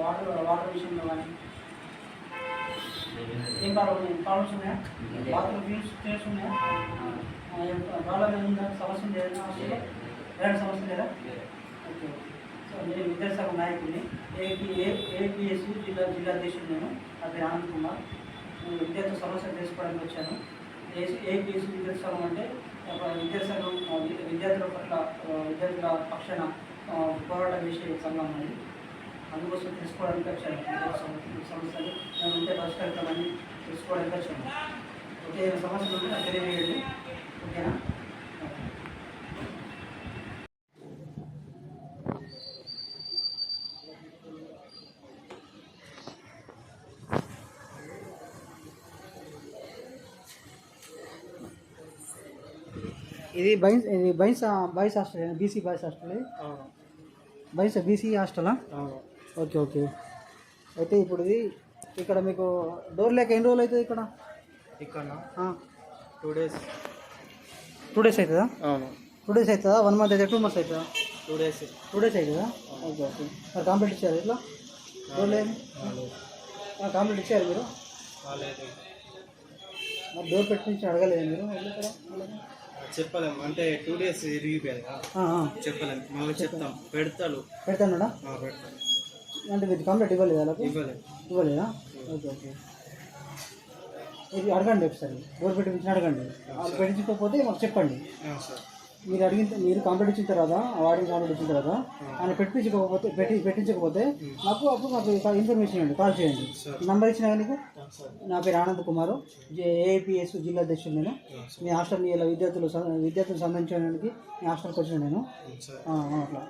Water water విషయంలో కానీ ఏం ప్రాబ్లం ఉన్నాయి ప్రాబ్లమ్స్ ఉన్నాయా బాత్రూమ్ ఫీల్స్ ఫీల్స్ ఉన్నాయా ప్రాబ్లం ఏముందా సమస్య ఏదైనా ఎలాంటి సమస్య లేదా ఓకే సో నేను విద్యాశాఖ నాయకుడిని ఏపీ ఏ ఏపీఎస్సి జిల్లా జిల్లా అధ్యక్షుడు నేను నా పేరు ఆనంద్ కుమార్ నేను విద్యార్థుల సమస్య తెలుసుకోవడానికి వచ్చాను ఏపీఎస్సి విద్యార్థి అంటే ఒక విద్యాసంఘం విద్యార్థుల పట్ల విద్యార్థుల పక్షాన పోరాటం చేసే సంఘం అనేది అందుకోసం తెలుసుకోవడానికి వచ్చాను విద్యార్థి సమ- సమస్యలు మేము ఉంటే పరిష్కరిస్తామని తెలుసుకోవడానికి వచ్చాను ఓకే ఏమైనా సమస్యలు ఉంటే నాకు తెలియజేయండి ఓకేనా ఓకే. ఇది బైన్స్ ఇది binds boys hostel BC boys hostel ఇది అవును బైన్స్ బీసీ హాస్టలా? అవును ఓకే ఓకే. అయితే ఇప్పుడు ఇది ఇక్కడ మీకు డోర్ లేక ఎన్ని రోజులు అవుతుంది ఇక్కడ? ఇక్కడ టూ డేస్. టూ డేస్ అవుతుందా? అవును. టూ డేస్ అవుతుందా? వన్ మంత్ అయితే టూ మంత్స్ అవుతుందా? Two days. టూ డేస్ అవుతుందా? Okay okay. మరి కంప్లీట్ ఇచ్చారు ఇట్లా? డోర్ లేదు? కంప్లీట్ ఇచ్చారు మీరు? మరి డోర్ పెట్టించి అడగలేదు మీరు? చెప్పలేము అంటే టూ డేస్ ఇరిగిపోయారు. చెప్పలేము మళ్ళీ చెప్తాం. పెడతాడు. పెడతాడా. పెడతాను అంటే మీరు కంప్లీట్ ఇవ్వలేదు వాళ్ళకి? ఇవ్వలేదు. ఇవ్వలేదా? Okay okay. ఇది అడగండి ఒకసారి. డోర్ పెట్టించి అడగండి. వాళ్ళు పెట్టించకపోతే మాకు చెప్పండి. మీరు అడిగిన మీరు కంప్లీట్ ఇచ్చిన తర్వాత వాడిని కంప్లీట్ ఇచ్చిన తర్వాత ఆయన పెట్టించకపోతే పెట్టి పెట్టించకపోతే నాకు అప్పుడు నాకు ఇన్ఫర్మేషన్ ఇవ్వండి కాల్ చేయండి. నంబర్ ఇచ్చిన నీకు సార్. నా పేరు ఆనంద్ కుమారు. ఏఐపిఎస్ జిల్లా అధ్యక్షుడు నేను. మీ హాస్టల్ ఇలా విద్యార్థులు విద్యార్థులకు సంబంధించడానికి మీ హాస్టల్కి వచ్చిన నేను. అట్లా.